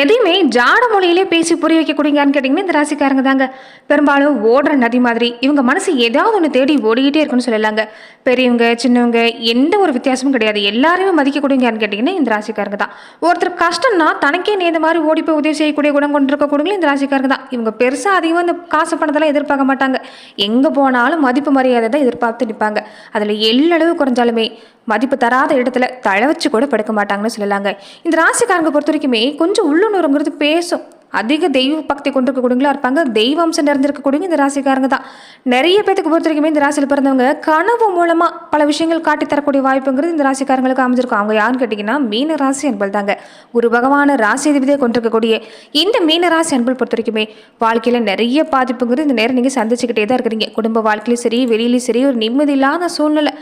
எதையுமே ஜாட மொழியிலே பேசி புரிய வைக்கக்கூடியங்கன்னு கேட்டிங்கன்னா இந்த ராசிக்காரங்க தாங்க. பெரும்பாலும் ஓடுற நதி மாதிரி இவங்க மனசு ஏதாவது ஒன்று தேடி ஓடிக்கிட்டே இருக்குன்னு சொல்லலாங்க. பெரியவங்க சின்னவங்க எந்த ஒரு வித்தியாசமும் கிடையாது. எல்லாருமே மதிக்கக்கூடியங்கன்னு கேட்டிங்கன்னா இந்த ராசிக்காரங்க தான். ஒருத்தர் கஷ்டம்னா தனக்கே நேர்ந்த மாதிரி ஓடி போய் உதவி செய்யக்கூடிய குணம் கொண்டிருக்கக்கூடியங்களும் இந்த ராசிக்காரங்க தான். இவங்க பெருசாக அதிகமாக இந்த காசு பணத்தெல்லாம் எதிர்பார்க்க மாட்டாங்க. எங்கே போனாலும் மதிப்பு மரியாதை தான் எதிர்பார்த்து நிற்பாங்க அதில் எள்ளளவு குறைஞ்சாலுமே மதிப்பு தராத இடத்துல தழை வச்சு கூட படுக்க மாட்டாங்கன்னு சொல்லலாங்க. இந்த ராசிக்காரங்க பொறுத்த வரைக்குமே கொஞ்சம் உள்ளுணர்வுங்கிறது பேசும். அதிக தெய்வ பக்தி கொண்டு இருக்கக்கூடியவங்களா இருப்பாங்க. தெய்வ அம்சம் நிறைந்திருக்கக்கூடியவங்க இந்த ராசிக்காரங்க தான். நிறைய பேத்துக்கு பொறுத்த வரைக்குமே இந்த ராசியில் பிறந்தவங்க கனவு மூலமாக பல விஷயங்கள் காட்டி தரக்கூடிய வாய்ப்புங்கிறது இந்த ராசிக்காரங்களுக்கு அமைஞ்சிருக்கும். அவங்க யாருன்னு கேட்டிங்கன்னா மீன ராசி அன்பல் தாங்க. ஒரு பகவான ராசி அதிபதியை கொண்டிருக்கக்கூடிய இந்த மீன ராசி அன்பல் பொறுத்த வரைக்குமே வாழ்க்கையில் நிறைய பாதிப்புங்கிறது இந்த நேரம் நீங்கள் சந்திச்சுக்கிட்டே தான் இருக்கிறீங்க. குடும்ப வாழ்க்கையிலும் சரி வெளியிலையும் சரி ஒரு நிம்மதி இல்லாத சூழ்நிலை.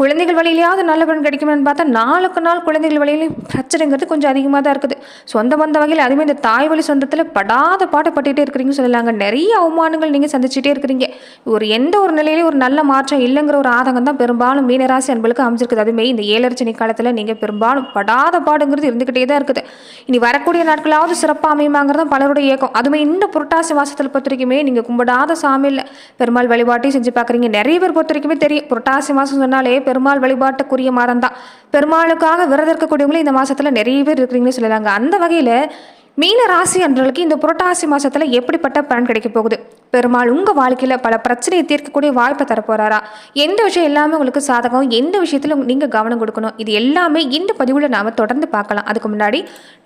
குழந்தைகள் வழியிலையாவது நல்ல பலன் கிடைக்கும்னு பார்த்தா நாளுக்கு நாள் குழந்தைகள் வழியிலையும் பிரச்சனைங்கிறது கொஞ்சம் அதிகமாக தான் இருக்குது. சொந்த வந்த வகையில் அதுவுமே இந்த தாய் வழி சொந்தத்தில் படாத பாடுபட்டுகிட்டே இருக்கிறீங்கன்னு சொல்லலாங்க. நிறைய அவமானங்கள் நீங்கள் சந்திச்சுட்டே இருக்கிறீங்க. ஒரு எந்த ஒரு நிலையிலையும் ஒரு நல்ல மாற்றம் இல்லைங்கிற ஒரு ஆதங்கம் தான் பெரும்பாலும் மீனராசி அன்பளுக்கு அமைஞ்சிருக்குது. அதுவுமே இந்த ஏழரச்சனை காலத்தில் நீங்கள் பெரும்பாலும் படாத பாடுங்கிறது இருந்துக்கிட்டே தான் இருக்குது. இனி வரக்கூடிய நாட்களாவது சிறப்பாக அமையுமாங்கிறது தான் பலருடைய இயக்கம் அதுவுமே இந்த புரட்டாசி மாதத்தில் பொறுத்த வரைக்குமே நீங்கள் கும்பிடாத சாமியில் பெருமாள் வழிபாட்டையும் செஞ்சு பார்க்குறீங்க. நிறைய பேர் பொறுத்த வரைக்குமே தெரியும். புரட்டாசி மாதம் சொன்னாலே பெருமாள் வழிபாட்டுக்குரிய மாதம் தான். பெருமாளுக்காக விரதம் இருக்கக்கூடியவங்களும் இந்த மாதத்தில் நிறைய பேர் இருக்கிறீங்கன்னு சொல்லலாங்க. அந்த வகையில் மீன ராசி அன்றர்களுக்கு இந்த புரட்டாசி மாதத்தில் எப்படிப்பட்ட பலன் கிடைக்க போகுது? பெருமாள் உங்கள் வாழ்க்கையில் பல பிரச்சனையை தீர்க்கக்கூடிய வாய்ப்பை தரப்போகிறாரா எந்த விஷயம் எல்லாமே உங்களுக்கு சாதகம் எந்த விஷயத்தில் நீங்கள் கவனம் கொடுக்கணும்? இது எல்லாமே இந்த பதிவில் நாம் தொடர்ந்து பார்க்கலாம். அதுக்கு முன்னாடி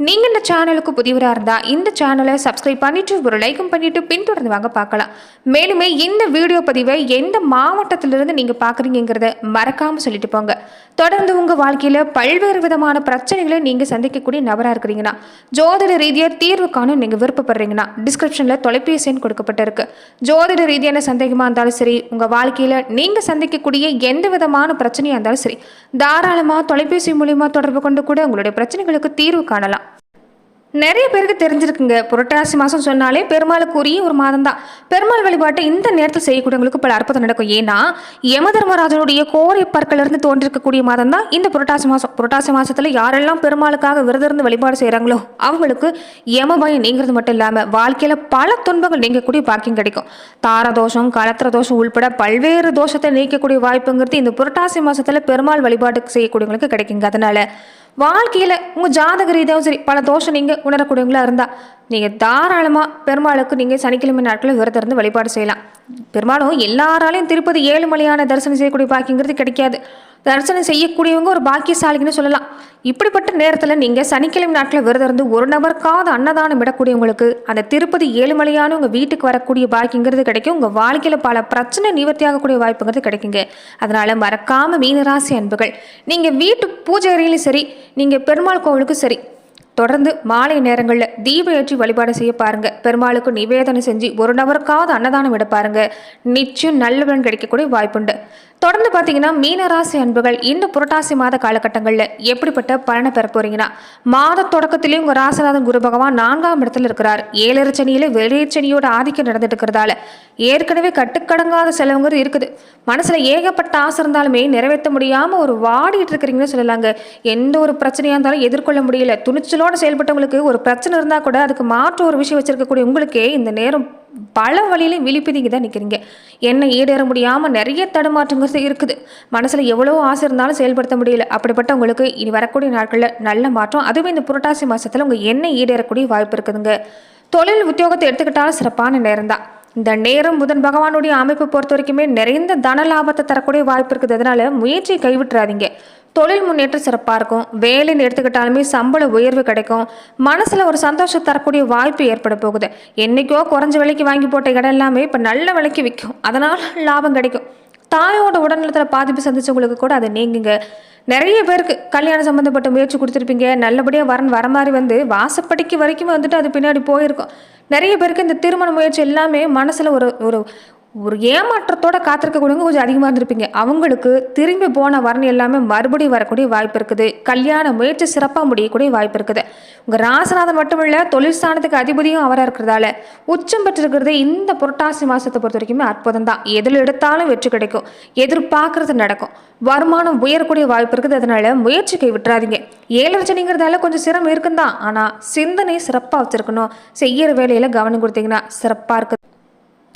நீங்கள் இந்த சேனலுக்கு புதிவராக இருந்தால் இந்த சேனலை சப்ஸ்கிரைப் பண்ணிவிட்டு ஒரு லைக்கும் பண்ணிவிட்டு பின்தொடர்ந்து வாங்க பார்க்கலாம். மேலுமே இந்த வீடியோ பதிவை எந்த மாவட்டத்திலிருந்து நீங்கள் பார்க்குறீங்கிறத மறக்காமல் சொல்லிட்டு போங்க. தொடர்ந்து உங்கள் வாழ்க்கையில் பல்வேறு விதமான பிரச்சனைகளை நீங்கள் சந்திக்கக்கூடிய நபராக இருக்கிறீங்கன்னா ஜோதிட ரீதியாக தீர்வு காணும் நீங்கள் விருப்பப்படுறீங்கன்னா டிஸ்கிரிப்ஷனில் தொலைபேசி எண் கொடுக்கப்பட்டிருக்கு. ஜோதிட ரீதியான சந்தேகமாக இருந்தாலும் சரி உங்கள் வாழ்க்கையில் நீங்கள் சந்திக்கக்கூடிய எந்த விதமான பிரச்சனையாக இருந்தாலும் சரி தாராளமாக தொலைபேசி மூலியமாக தொடர்பு கொண்டு கூட உங்களுடைய பிரச்சனைகளுக்கு தீர்வு காணலாம். நிறைய பேருக்கு தெரிஞ்சிருக்குங்க. புரட்டாசி மாதம் சொன்னாலே பெருமாளுக்குரிய ஒரு மாதம் தான் பெருமாள் வழிபாட்டை இந்த நேரத்தில் செய்யக்கூடியவங்களுக்கு பல அற்புதம் நடக்கும். ஏன்னா யமதர்மராஜனுடைய கோரை பற்களிலிருந்து தோன்றிருக்கக்கூடிய மாதம் தான் இந்த புரட்டாசி மாதம் புரட்டாசி மாதத்தில் யாரெல்லாம் பெருமாளுக்காக விரதம் இருந்து வழிபாடு செய்கிறாங்களோ அவங்களுக்கு யம பயம் நீங்கிறது மட்டும் இல்லாமல் வாழ்க்கையில் பல துன்பங்கள் நீங்கக்கூடிய பாக்கியம் கிடைக்கும். தார தோஷம் கலத்திர தோஷம் உள்பட பல்வேறு தோஷத்தை நீக்கக்கூடிய வாய்ப்புங்கிறது இந்த புரட்டாசி மாதத்தில் பெருமாள் வழிபாட்டுக்கு செய்யக்கூடியவங்களுக்கு கிடைக்குங்க. அதனால வாழ்க்கையில் உங்கள் ஜாதக ரீதியாகவும் சரி பல தோஷம் நீங்கள் உணரக்கூடியவங்களா இருந்தால் நீங்கள் தாராளமாக பெருமாளுக்கு நீங்கள் சனிக்கிழமை நாட்களில் விரதம் இருந்து வழிபாடு செய்யலாம். பெரும்பாலும் எல்லாராலையும் திருப்பதி ஏழுமலையான தரிசனம் செய்யக்கூடிய பாக்கியங்கிறது கிடைக்காது. தரிசனம் செய்யக்கூடியவங்க ஒரு பாக்கியசாலிக்குன்னு சொல்லலாம். இப்படிப்பட்ட நேரத்தில் நீங்கள் சனிக்கிழமை நாட்டில் விரதம் இருந்து ஒரு நபருக்காவது அன்னதானம் விடக்கூடியவங்களுக்கு அந்த திருப்பதி ஏழுமலையான உங்கள் வீட்டுக்கு வரக்கூடிய பாக்கியங்கிறது கிடைக்கும். உங்கள் வாழ்க்கையில் பல பிரச்சனை நிவர்த்தியாகக்கூடிய வாய்ப்புங்கிறது கிடைக்குங்க. அதனால் மறக்காமல் மீனராசி அன்புகள் நீங்கள் வீட்டு பூஜை அறையிலும் சரி நீங்கள் பெருமாள் கோவிலுக்கும் சரி தொடர்ந்து மாலை நேரங்களில் தீப ஏற்றி வழிபாடு செய்ய பாருங்க. பெருமாளுக்கு நிவேதனம் செஞ்சு ஒரு நபருக்காவது அன்னதானம் விட பாருங்க. நிச்சயம் நல்ல பலன் கிடைக்கக்கூடிய வாய்ப்புண்டு. தொடர்ந்து பார்த்தீங்கன்னா மீனராசி அன்புகள் இந்த புரட்டாசி மாத காலகட்டங்களில் எப்படிப்பட்ட பலனை பெற போறீங்கன்னா மாத தொடக்கத்திலேயே உங்கள் ராசநாதன் குரு பகவான் நான்காம் இடத்துல இருக்கிறார். ஏழரை சனியில வெளியச்சனியோட ஆதிக்கம் நடந்துட்டு இருக்கிறதால ஏற்கனவே கட்டுக்கடங்காத செலவுங்கிறது இருக்குது. மனசுல ஏகப்பட்ட ஆசை இருந்தாலுமே நிறைவேற்ற முடியாம ஒரு வாடிட்டு இருக்கிறீங்கன்னு சொல்லலாங்க. எந்த ஒரு பிரச்சனையா இருந்தாலும் எதிர்கொள்ள முடியல. துணிச்சலும் துணிச்சலோட செயல்பட்டவங்களுக்கு ஒரு பிரச்சனை இருந்தால் கூட அதுக்கு மாற்று ஒரு விஷயம் வச்சுருக்கக்கூடிய உங்களுக்கே இந்த நேரம் பல வழியிலையும் விழிப்புதிங்க தான் நிற்கிறீங்க என்ன ஈடேற முடியாமல் நிறைய தடுமாற்றங்கிறது இருக்குது. மனசில் எவ்வளோ ஆசை இருந்தாலும் செயல்படுத்த முடியல. அப்படிப்பட்ட உங்களுக்கு இனி வரக்கூடிய நாட்களில் நல்ல மாற்றம். அதுவும் இந்த புரட்டாசி மாதத்தில் உங்கள் என்ன ஈடேறக்கூடிய வாய்ப்பு இருக்குதுங்க. தொழில் உத்தியோகத்தை எடுத்துக்கிட்டாலும் சிறப்பான நேரம் தான். இந்த நேரம் புதன் பகவானுடைய அமைப்பு பொறுத்த வரைக்குமே நிறைந்த தன லாபத்தை தரக்கூடிய வாய்ப்பு இருக்குது. அதனால முயற்சியை கைவிட்டுறாதீங்க. தொழில் முன்னேற்றம் சிறப்பாக இருக்கும். வேலைன்னு எடுத்துக்கிட்டாலுமே சம்பள உயர்வு கிடைக்கும். மனசில் ஒரு சந்தோஷம் தரக்கூடிய வாய்ப்பு ஏற்பட போகுது. என்றைக்கோ குறைஞ்ச விலைக்கு வாங்கி போட்ட இடம் எல்லாமே இப்போ நல்ல விலைக்கு விற்கும். அதனால் லாபம் கிடைக்கும். தாயோட உடல்நலத்தில் பாதிப்பு சந்திச்சவங்களுக்கு கூட அதை நீங்குங்க. நிறைய பேருக்கு கல்யாணம் சம்மந்தப்பட்ட முயற்சி கொடுத்துருப்பீங்க. நல்லபடியாக வரன் வர மாதிரி வந்து வாசப்படிக்கு வரைக்கும் வந்துட்டு அது பின்னாடி போயிருக்கும். நிறைய பேருக்கு இந்த திருமண முயற்சி எல்லாமே மனசில் ஒரு ஒரு ஒரு ஏமாற்றத்தோட காத்திருக்கக்கூடியவங்க கொஞ்சம் அதிகமாக இருந்திருப்பீங்க. அவங்களுக்கு திரும்பி போன வரணும் எல்லாமே மறுபடியும் வரக்கூடிய வாய்ப்பு இருக்குது. கல்யாண முயற்சி சிறப்பாக முடியக்கூடிய வாய்ப்பு இருக்குது. உங்கள் ராசநாதன் மட்டும் இல்லை தொழில் ஸ்தானத்துக்கு அதிபதியும் அவராக இருக்கிறதால உச்சம் பெற்றிருக்கிறது இந்த புரட்டாசி மாதத்தை பொறுத்த வரைக்குமே அற்புதம் தான். எதில் எடுத்தாலும் வெற்றி கிடைக்கும். எதிர்பார்க்கறது நடக்கும். வருமானம் உயரக்கூடிய வாய்ப்பு இருக்குது. அதனால முயற்சி கை விட்டுறாதீங்க. ஏழரச்சனைங்கிறதால கொஞ்சம் சிரமம் இருக்குந்தான் ஆனால் சிந்தனை சிறப்பாக வச்சுருக்கணும். செய்கிற வேலையில் கவனம் கொடுத்தீங்கன்னா சிறப்பாக இருக்குது.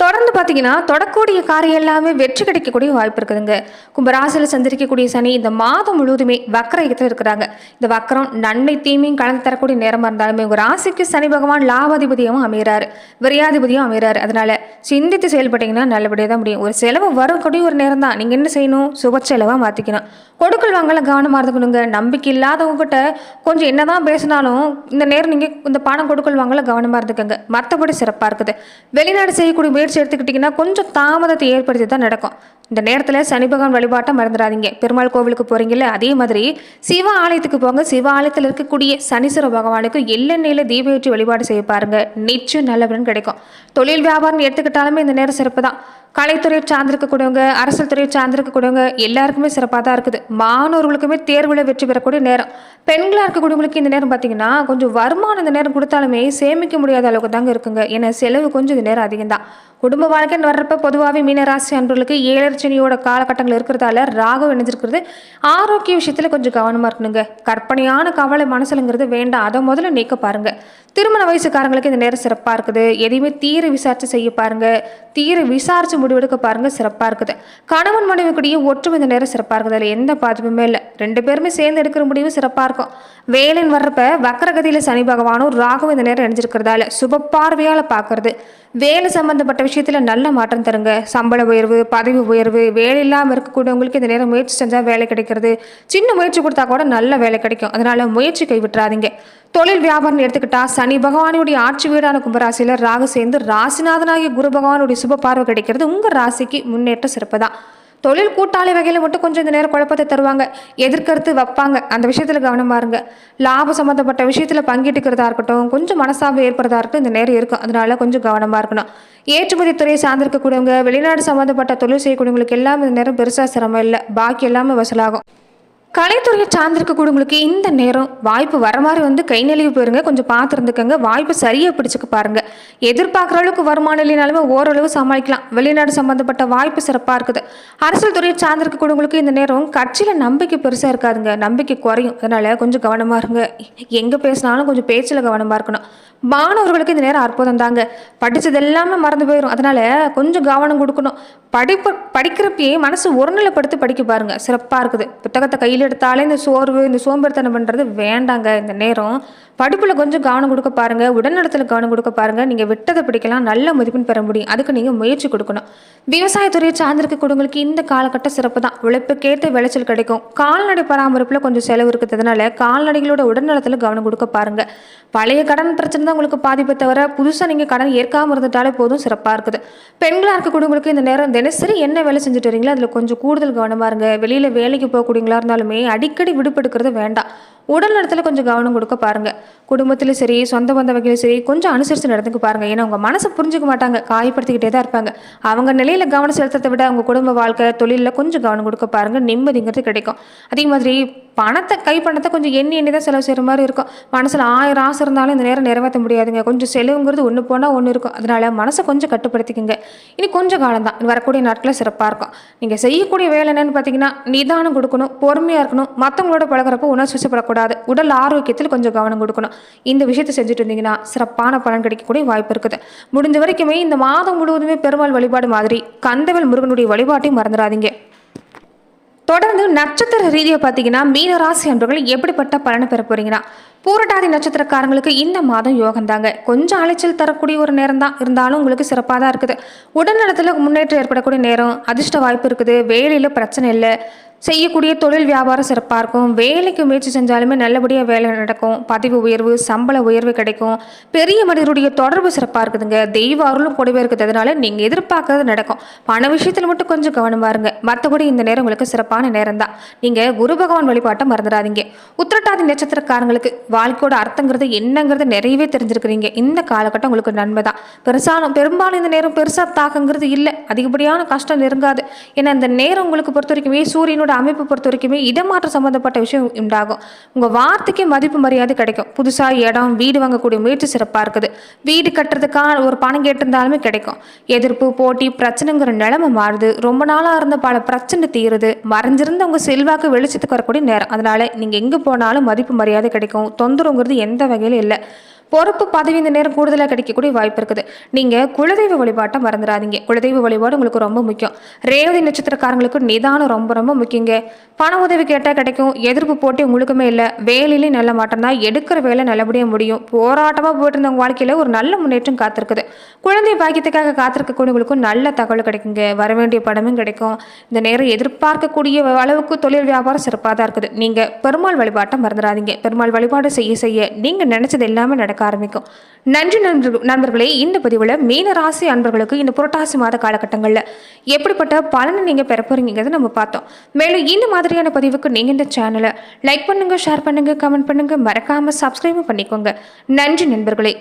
தொடர்ந்து பார்த்தீங்கன்னா தொடக்கூடிய காரியம் எல்லாமே வெற்றி கிடைக்கக்கூடிய வாய்ப்பு இருக்குதுங்க. கும்பராசியில் சந்திரிக்கக்கூடிய சனி இந்த மாதம் முழுவதுமே வக்கரயத்தில் இருக்கிறாங்க. இந்த வக்கரம் நன்மை தீமையும் கலந்து தரக்கூடிய நேரமாக இருந்தாலுமே உங்கள் ராசிக்கு சனி பகவான் லாபாதிபதியாகவும் அமைகிறார் விரையாதிபதியும் அமைகிறார் அதனால சிந்தித்து செயல்பட்டீங்கன்னா நல்லபடியாக தான் முடியும். ஒரு செலவு வரக்கூடிய ஒரு நேரம் தான். நீங்கள் என்ன செய்யணும்? சுப செலவாக மாற்றிக்கணும் கொடுக்கல் வாங்கல கவனமாக இருந்துக்கணுங்க. நம்பிக்கை இல்லாதவங்ககிட்ட கொஞ்சம் என்னதான் பேசினாலும் இந்த நேரம் நீங்கள் இந்த பணம் கொடுக்கல் வாங்கல கவனமாக இருந்துக்கோங்க. மற்றபடி சிறப்பாக இருக்குது. வெளிநாடு செய்யக்கூடிய முயற்சி எடுத்துக்கிட்டிங்கன்னா கொஞ்சம் தாமதத்தை ஏற்படுத்தி தான் நடக்கும். இந்த நேரத்தில் சனி பகவான் வழிபாட்டை மறந்துடாதீங்க. பெருமாள் கோவிலுக்கு போகிறீங்கல்ல அதே மாதிரி சிவ ஆலயத்துக்கு போங்க. சிவ ஆலயத்தில் இருக்கக்கூடிய சனீஸ்வர பகவானுக்கு எல்லெண்ணெயில் தீபேற்றி வழிபாடு செய்ய பாருங்கள் நிச்சயம் நல்ல பலன் கிடைக்கும். தொழில் வியாபாரம் எடுத்துக்கிட்டாலுமே இந்த நேரம் சிறப்பு தான் கலைத்துறையை சார்ந்திருக்கக்கூடியவங்க அரசியல் துறையை சார்ந்திருக்கக்கூடியவங்க எல்லாருக்குமே சிறப்பாக தான் இருக்குது. மாணவர்களுக்குமே தேர்வில் வெற்றி பெறக்கூடிய நேரம். பெண்களாக இருக்கக்கூடியவங்களுக்கு இந்த நேரம் பார்த்தீங்கன்னா கொஞ்சம் வருமானம் இந்த நேரம் கொடுத்தாலுமே சேமிக்க முடியாத அளவுக்கு தாங்க இருக்குங்க. ஏன்னா செலவு கொஞ்சம் இந்த நேரம் அதிகம் தான் குடும்ப வாழ்க்கைன்னு வர்றப்ப பொதுவாகவே மீனராசி அன்பர்களுக்கு ஏழர்ச்சனியோட காலகட்டங்கள் இருக்கிறதால ராகம் இணைஞ்சிருக்கிறது. ஆரோக்கிய விஷயத்தில் கொஞ்சம் கவனமாக இருக்கணுங்க. கற்பனையான கவலை மனசுலங்கிறது வேண்டாம். அதை முதல்ல நீக்க பாருங்கள் திருமண வயசுக்காரங்களுக்கு இந்த நேரம் சிறப்பாக இருக்குது. எதையுமே தீர விசாரித்து செய்ய பாருங்க. தீர விசாரித்து முடிவெடுக்க பாருங்க. சிறப்பாக இருக்குது. கணவன் மனைவி கூடிய ஒற்றுமை இந்த நேரம் சிறப்பாக இருக்குது. அதில் எந்த பாதிப்புமே இல்லை. ரெண்டு பேருமே சேர்ந்து எடுக்கிற முடிவு சிறப்பாக இருக்கும். வேலைன்னு வர்றப்ப வக்கரகதியில் சனி பகவானும் ராகவும் இந்த நேரம் இணைஞ்சிருக்கிறதால சுப பார்வையால் பார்க்கறது வேலை சம்பந்தப்பட்ட விஷயத்தில் நல்ல மாற்றம் தருங்க. சம்பள உயர்வு பதவி உயர்வு வேலை இல்லாமல் இருக்கக்கூடியவங்களுக்கு இந்த நேரம் முயற்சி செஞ்சால் வேலை கிடைக்கிறது. சின்ன முயற்சி கொடுத்தா கூட நல்ல வேலை கிடைக்கும். அதனால முயற்சி கைவிட்டுறாதீங்க. தொழில் வியாபாரம் எடுத்துக்கிட்டா சனி பகவானுடைய ஆட்சி வீடான கும்பராசியில் ராகு சேர்ந்து ராசிநாதனாகிய குரு பகவானுடைய சுப பார்வை கிடைக்கிறது. உங்கள் ராசிக்கு முன்னேற்ற சிறப்பு தான் தொழில் கூட்டாளி வகையில் மட்டும் கொஞ்சம் இந்த நேரம் குழப்பத்தை தருவாங்க. எதிர்கருத்து வைப்பாங்க. அந்த விஷயத்தில் கவனமாக இருங்க. லாபம் சம்மந்தப்பட்ட விஷயத்தில் பங்கிட்டுக்கிறதா இருக்கட்டும் கொஞ்சம் மனசாபம் ஏற்படுறதா இருக்கட்டும் இந்த நேரம் இருக்கும். அதனால கொஞ்சம் கவனமாக இருக்கணும். ஏற்றுமதி துறையை சார்ந்திருக்கக்கூடியவங்க வெளிநாடு சம்மந்தப்பட்ட தொழில் செய்யக்கூடியவங்களுக்கு எல்லாமே இந்த நேரம் பெருசாக சிரமம் இல்லை. பாக்கி எல்லாமே வசூலாகும். கலைத்துறையை சார்ந்திருக்கக்கூடியவங்களுக்கு இந்த நேரம் வாய்ப்பு வர மாதிரி வந்து கை நெளிவு போயிருங்க. கொஞ்சம் பார்த்துருந்துக்கங்க வாய்ப்பு சரியாக பிடிச்சிக்க பாருங்கள் எதிர்பார்க்குற அளவுக்கு வருமானம் இல்லைனாலுமே ஓரளவு சமாளிக்கலாம். வெளிநாடு சம்மந்தப்பட்ட வாய்ப்பு சிறப்பாக இருக்குது. அரசியல் துறையை சார்ந்திருக்கக்கூடியவங்களுக்கு இந்த நேரம் கட்சியில் நம்பிக்கை பெருசாக இருக்காதுங்க. நம்பிக்கை குறையும். அதனால் கொஞ்சம் கவனமாக இருங்க. எங்கே பேசினாலும் கொஞ்சம் பேச்சில் கவனமாக இருக்கணும். மாணவர்களுக்கு இந்த நேரம் அற்புதம் தாங்க. படித்தது எல்லாமே மறந்து போயிடும் அதனால் கொஞ்சம் கவனம் கொடுக்கணும். படிப்பு படிக்கிறப்பயே மனசு ஒருநிலைப்படுத்தி படிக்க பாருங்கள் சிறப்பாக இருக்குது. புத்தகத்தை கையில் எடுத்தாலே இந்த சோர்வு இந்த சோம்பேறித்தனம் பண்ணுறது வேண்டாங்க இந்த நேரம். படிப்பில் கொஞ்சம் கவனம் கொடுக்க பாருங்கள் உடல்நலத்தில் கவனம் கொடுக்க பாருங்கள் நீங்கள் விட்டதை பிடிக்கலாம். நல்ல மதிப்பெண் பெற முடியும். அதுக்கு நீங்கள் முயற்சி கொடுக்கணும். விவசாயத்துறையை சார்ந்திருக்கக்கூடியவங்களுக்கு இந்த காலகட்ட சிறப்பு தான். உழைப்புக்கேற்ற விளைச்சல் கிடைக்கும். கால்நடை பராமரிப்பில் கொஞ்சம் செலவு இருக்கிறதுனால கால்நடைகளோட உடல்நலத்தில் கவனம் கொடுக்க பாருங்கள் பழைய கடன் பிரச்சனை தான் உங்களுக்கு பாதிப்பை தவிர புதுசாக நீங்கள் கடன் ஏற்காமல் இருந்துட்டாலே போதும் சிறப்பாக இருக்குது. பெண்களாக இருக்கக்கூடியவங்களுக்கு இந்த நேரம் தினசரி என்ன வேலை செஞ்சுட்டு வரீங்களோ அதில் கொஞ்சம் கூடுதல் கவனமாக இருங்க. வெளியில் வேலைக்கு போகக்கூடியங்களா இருந்தாலும் அடிக்கடி விடுபடுக்கிறது வேண்டாம். உடல் நலத்தில் கொஞ்சம் கவனம் கொடுக்க பாருங்க. குடும்பத்திலும் சரி சொந்த பந்த வகையிலும் சரி கொஞ்சம் அனுசரித்து நடந்துக்க பாருங்கள் ஏன்னா உங்கள் மனசை புரிஞ்சுக்க மாட்டாங்க. காயப்படுத்திக்கிட்டே தான் இருப்பாங்க. அவங்க நிலையில் கவனம் செலுத்துறதை விட அவங்க குடும்ப வாழ்க்கை தொழிலில் கொஞ்சம் கவனம் கொடுக்க பாருங்கள் நிம்மதிங்கிறது கிடைக்கும். அதே மாதிரி பணத்தை கை பணத்தை கொஞ்சம் எண்ணி எண்ணி தான் செலவு செய்கிற மாதிரி இருக்கும். மனசில் ஆயிரம் ஆசை இருந்தாலும் இந்த நேரம் நிறைவேற்ற முடியாதுங்க. கொஞ்சம் செலவுங்கிறது ஒன்று போனால் ஒன்று இருக்கும். அதனால மனசை கொஞ்சம் கட்டுப்படுத்திக்கங்க. இனி கொஞ்சம் காலம் தான். வரக்கூடிய நாட்களில் சிறப்பாக இருக்கும். நீங்கள் செய்யக்கூடிய வேலை என்னென்னு பார்த்தீங்கன்னா நிதானம் கொடுக்கணும் பொறுமையாக இருக்கணும். மற்றவங்களோட பழகுறப்போ உணர்ச்சி வசப்படக்கூடாது. உடல் ஆரோக்கியத்தில் கொஞ்சம் கவனம் கொடுக்கணும். இந்த விஷயத்தை செஞ்சுட்டு இருந்தீங்கன்னா சிறப்பான பலன் கிடைக்கக்கூடிய வாய்ப்பு இருக்குது. முடிஞ்ச வரைக்குமே இந்த மாதம் முழுவதுமே பெருமாள் வழிபாடு மாதிரி கந்தவில் முருகனுடைய வழிபாட்டையும் மறந்துடாதீங்க. தொடர்ந்து நட்சத்திர ரீதியாக பார்த்தீங்கன்னா மீனராசி அன்பர்கள் எப்படிப்பட்ட பலனை பெற போறீங்கன்னா பூரட்டாதி நட்சத்திரக்காரங்களுக்கு இந்த மாதம் யோகம் தாங்க கொஞ்சம் அலைச்சல் தரக்கூடிய ஒரு நேரம் தான் இருந்தாலும் உங்களுக்கு சிறப்பாக தான் இருக்குது. உடல்நலத்தில் முன்னேற்றம் ஏற்படக்கூடிய நேரம் அதிர்ஷ்ட வாய்ப்பு இருக்குது. வேலையில் பிரச்சனை இல்லை. செய்யக்கூடிய தொழில் வியாபாரம் சிறப்பாக இருக்கும். வேலைக்கு முயற்சி செஞ்சாலுமே நல்லபடியாக வேலை நடக்கும். பதவி உயர்வு சம்பள உயர்வு கிடைக்கும். பெரிய மனிதருடைய தொடர்பு சிறப்பாக இருக்குதுங்க. தெய்வ அருளும் கூடவே இருக்குது. அதனால நீங்கள் எதிர்பார்க்கறது நடக்கும். பண விஷயத்தில் மட்டும் கொஞ்சம் கவனமாக இருங்க. மற்றபடி இந்த நேரம் உங்களுக்கு சிறப்பான நேரம் தான் நீங்கள் குரு பகவான் வழிபாட்டை மறந்துடாதீங்க. உத்திரட்டாதி நட்சத்திரக்காரங்களுக்கு வாழ்க்கையோட அர்த்தங்கிறது என்னங்கிறது நிறையவே தெரிஞ்சிருக்கிறீங்க. இந்த காலகட்டம் உங்களுக்கு நன்மை தான் பெருசாலும் பெரும்பாலும் இந்த நேரம் பெருசாக தாக்கங்கிறது இல்லை. அதிகப்படியான கஷ்டம் நெருங்காது. ஏன்னா இந்த நேரம் உங்களுக்கு பொறுத்த வரைக்குமே சூரியனோட அமைப்பு பொறுத்த வரைக்குமே இடமாற்றம் சம்மந்தப்பட்ட விஷயம் உண்டாகும். உங்கள் வார்த்தைக்கே மதிப்பு மரியாதை கிடைக்கும். புதுசாக இடம் வீடு வாங்கக்கூடிய முயற்சி சிறப்பாக இருக்குது. வீடு கட்டுறதுக்கான ஒரு பணம் கேட்டிருந்தாலுமே கிடைக்கும். எதிர்ப்பு போட்டி பிரச்சனைங்கிற நிலைமை மாறுது. ரொம்ப நாளாக இருந்த பல பிரச்சனை தீருது. மறைஞ்சிருந்த உங்கள் செல்வாக்கு வெளிச்சத்துக்கு வரக்கூடிய நேரம். அதனால் நீங்கள் எங்கே போனாலும் மதிப்பு மரியாதை கிடைக்கும். தொந்தரவுங்கிறது எந்த வகையிலும் இல்லை. பொறுப்பு பதவி இந்த நேரம் கூடுதலாக கிடைக்கக்கூடிய வாய்ப்பு இருக்குது. நீங்கள் குலதெய்வ வழிபாட்டை மறந்துடாதீங்க குலதெய்வ வழிபாடு உங்களுக்கு ரொம்ப முக்கியம். ரேவதி நட்சத்திரக்காரங்களுக்கு நிதானம் ரொம்ப ரொம்ப முக்கியங்க. பண உதவி கேட்டால் கிடைக்கும். எதிர்ப்பு போட்டி உங்களுக்குமே இல்லை. வேலையிலையும் நல்ல மாற்றம் தான். எடுக்கிற வேலை நல்லபடியாக முடியும். போராட்டமாக போயிட்டு இருந்தவங்க வாழ்க்கையில் ஒரு நல்ல முன்னேற்றம் காத்திருக்குது. குழந்தை பாக்கியத்துக்காக காத்திருக்கக்கூடியவங்களுக்கும் நல்ல தகவல் கிடைக்குங்க. வர வேண்டிய பணமும் கிடைக்கும். இந்த நேரம் எதிர்பார்க்கக்கூடிய அளவுக்கு தொழில் வியாபாரம் சிறப்பாக தான் இருக்குது. நீங்கள் பெருமாள் வழிபாட்டை மறந்துடாதீங்க பெருமாள் வழிபாடு செய்ய செய்ய நீங்கள் நினச்சது எல்லாமே நடக்க ஆரம்பிக்கும். நன்றி நண்பர்கள் நண்பர்களே இந்த பதிவில் மீனராசி அன்பர்களுக்கு இந்த புரட்டாசி மாத காலகட்டங்களில் எப்படிப்பட்ட பலனை நீங்கள் பெற போகிறீங்கிறத நம்ம பார்த்தோம். மேலும் இந்த மாதிரியான பதிவுக்கு நீங்கள் இந்த சேனலை லைக் பண்ணுங்கள் ஷேர் பண்ணுங்கள் கமெண்ட் பண்ணுங்கள் மறக்காமல் சப்ஸ்கிரைபும் பண்ணிக்கோங்க. நன்றி நண்பர்களே.